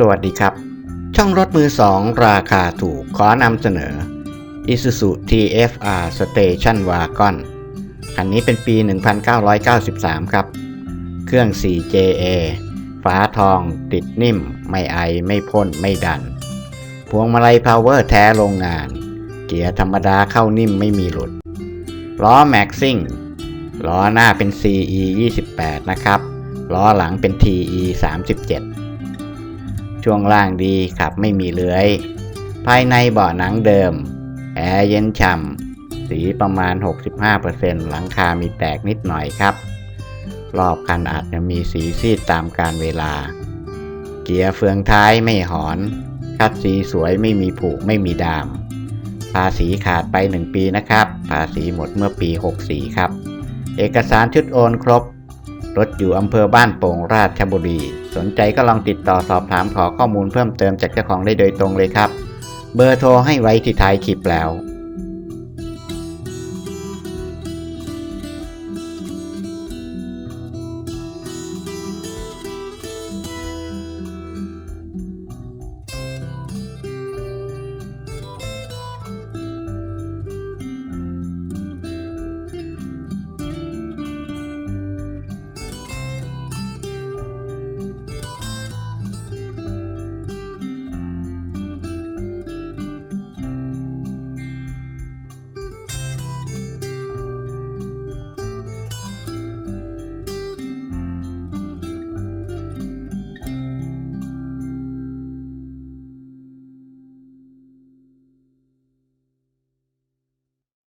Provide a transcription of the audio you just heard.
สวัสดีครับ ช่องรถมือสองราคาถูกขอนำเสนอ Isuzu TFR Station Wagon คันนี้เป็นปี 1993 ครับ เครื่อง 4JA ฝาทองติดนิ่ม ไม่ไอ ไม่พ่น ไม่ดัน พวงมาลัยพาวเวอร์แท้โรงงาน เกียร์ธรรมดาเข้านิ่มไม่มีหลุด ล้อแม็กซิ่ง ล้อหน้าเป็น CE 28 นะครับ ล้อหลังเป็น TE 37 ช่วงล่างดีขับไม่มีเลื้อย ภายในเบาะหนังเดิม แอร์เย็นฉ่ำ สีประมาณ 65%หลังคามีแตกนิดหน่อยครับ รอบคันอาจจะมีสีซีดตามการเวลา เกียร์เฟืองท้ายไม่หอน คัดสีสวยไม่มีผุไม่มีดาม ภาษีขาดไป 1 ปีนะครับ ภาษีหมดเมื่อปี 64 ครับ เอกสารชุดโอนครบ รถอยู่อำเภอบ้านโป่งราชบุรี สนใจก็ลองติดต่อสอบถามขอข้อมูลเพิ่มเติมจากเจ้าของได้โดยตรงเลยครับ เบอร์โทรให้ไว้ที่ท้ายคลิปแล้ว